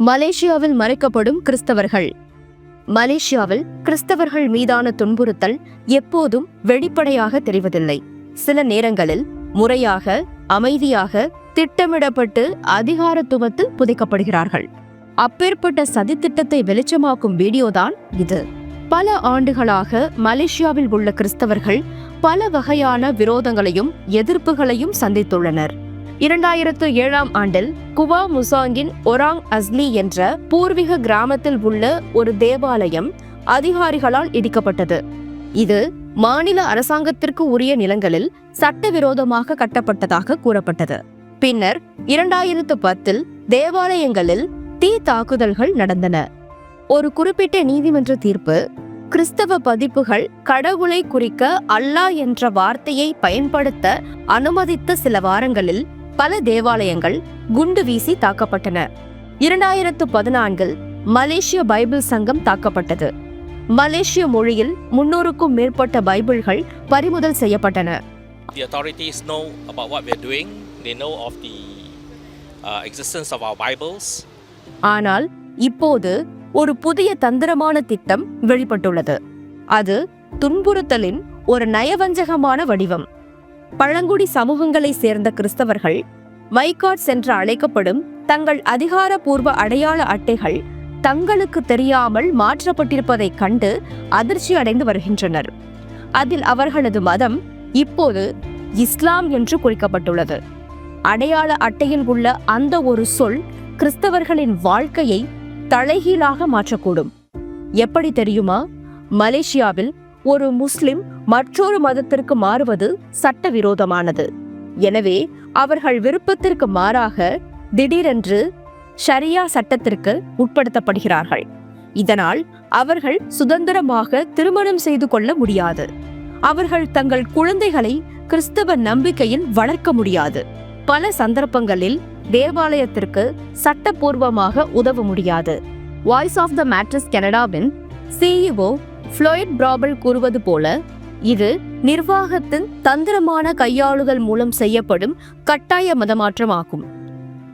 மலேசியாவில் மறைக்கப்படும் கிறிஸ்தவர்கள். மலேசியாவில் கிறிஸ்தவர்கள் மீதான துன்புறுத்தல் எப்போதும் வெளிப்படையாக தெரிவதில்லை. சில நேரங்களில் முறையாக அமைதியாக திட்டமிடப்பட்டு அதிகாரத்துவத்தில் புதைக்கப்படுகிறார்கள். அப்பேற்பட்ட சதித்திட்டத்தை வெளிச்சமாக்கும் வீடியோதான் இது. பல ஆண்டுகளாக மலேசியாவில் உள்ள கிறிஸ்தவர்கள் பல வகையான விரோதங்களையும் எதிர்ப்புகளையும் சந்தித்துள்ளனர். இரண்டாயிரத்து ஏழாம் ஆண்டில் குவா முசாங்கின் ஒராங் அஸ்லி என்ற பூர்வீக கிராமத்தில் உள்ள ஒரு தேவாலயம் அதிகாரிகளால் இடிக்கப்பட்டது. இது மாநில அரசாங்கத்திற்கு உரிய நிலங்களில் சட்டவிரோதமாக கட்டப்பட்டதாக கூறப்பட்டது. பின்னர் இரண்டாயிரத்து பத்தில் தேவாலயங்களில் தீ தாக்குதல்கள் நடந்தன. ஒரு குறிப்பிட்ட நீதிமன்ற தீர்ப்பு கிறிஸ்தவ பதிப்புகள் கடவுளை குறிக்க அல்லாஹ் என்ற வார்த்தையை பயன்படுத்த அனுமதித்த சில வாரங்களில் பல தேவாலயங்கள் குண்டு வீசி தாக்கப்பட்டன. இரண்டாயிரத்து பதினான்கில் மலேசிய பைபிள் சங்கம் தாக்கப்பட்டது. மலேசிய மொழியில் முன்னூறுக்கும் மேற்பட்ட பைபிள்கள் பறிமுதல் செய்யப்பட்டன. The authorities know about what we're doing. They know of the uh, existence of our Bibles. ஆனால் இப்போது ஒரு புதிய தந்திரமான திட்டம் வெளிப்பட்டுள்ளது. அது துன்புறுத்தலின் ஒரு நயவஞ்சகமான வடிவம். பழங்குடி சமூகங்களை சேர்ந்த கிறிஸ்தவர்கள் வைகாட்ஸ் என்று அழைக்கப்படும் தங்கள் அதிகாரபூர்வ அடையாள அட்டைகள் தங்களுக்கு தெரியாமல் மாற்றப்பட்டிருப்பதைக் கண்டு அதிர்ச்சி அடைந்து வருகின்றனர். அதில் அவர்களது மதம் இப்போது இஸ்லாம் என்று குறிக்கப்பட்டுள்ளது. அடையாள அட்டையில் உள்ள அந்த ஒரு சொல் கிறிஸ்தவர்களின் வாழ்க்கையை தலைகீழாக மாற்றக்கூடும். எப்படி தெரியுமா? மலேசியாவில் ஒரு முஸ்லிம் மற்றொரு மதத்திற்கு மாறுவது சட்டவிரோதமானது. எனவே அவர்கள் விருப்பத்திற்கு மாறாக திடீரென்று ஷரியா சட்டத்திற்கு உட்படுத்தப்படுகிறார்கள். இதனால் அவர்கள் சுதந்திரமாக திருமணம் செய்து கொள்ள முடியாது. அவர்கள் தங்கள் குழந்தைகளை கிறிஸ்தவ நம்பிக்கையில் வளர்க்க முடியாது. பல சந்தர்ப்பங்களில் தேவாலயத்திற்கு சட்டப்பூர்வமாக உதவ முடியாது. வாய்ஸ் ஆஃப் த மேட்ரஸ் கனடாவின் சிஇஓ ஃப்ளோய்ட் பிராபல் கூறுவது போல இது நிர்வாகத்தின் தந்திரமான கையாளுதல் மூலம் செய்யப்படும் கட்டாய மதமாற்றம் ஆகும்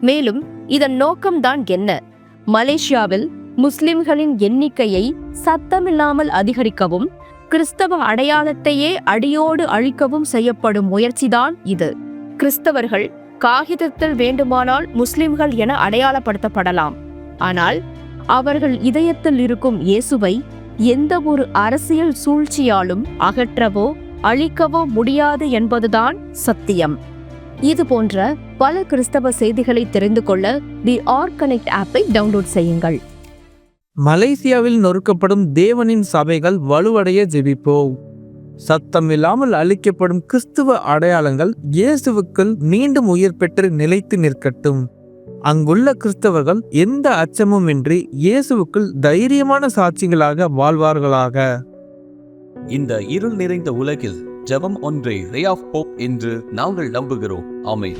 மேலும் இதன் நோக்கம்தான் என்ன? மலேசியாவில் முஸ்லிம்களின் எண்ணிக்கையை சத்தமில்லாமல் அதிகரிக்கவும் கிறிஸ்தவ அடையாளத்தையே அடியோடு அழிக்கவும் செய்யப்படும் முயற்சிதான் இது. கிறிஸ்தவர்கள் காகிதத்தில் வேண்டுமானால் முஸ்லிம்கள் என அடையாளப்படுத்தப்படலாம். ஆனால் அவர்கள் இதயத்தில் இருக்கும் இயேசுவை எந்த ஒரு அரசியல் சூழ்ச்சியாலும் அகற்றவோ அழிக்கவோ முடியாது என்பதுதான் சத்தியம். இது போன்ற பல கிறிஸ்தவ செய்திகளை தெரிந்து கொள்ள தி ஆர் கனெக்ட் ஆப்பை டவுன்லோட் செய்யுங்கள். மலேசியாவில் நொறுக்கப்படும் தேவனின் சபைகள் வலுவடைய ஜெபிப்போம். சத்தமில்லாமல் அளிக்கப்படும் கிறிஸ்துவ அடையாளங்கள் இயேசுவுக்குள் மீண்டும் உயிர் பெற்று நிலைத்து நிற்கட்டும். அங்குள்ள கிறிஸ்தவர்கள் எந்த அச்சமுமின்றி இயேசுவுக்குள் தைரியமான சாட்சிகளாக வாழ்வார்களாக? இந்த இருள் நிறைந்த உலகில் ஜெபம் ஒன்றே ரே ஆஃப் போப் என்று நாங்கள் நம்புகிறோம். ஆமை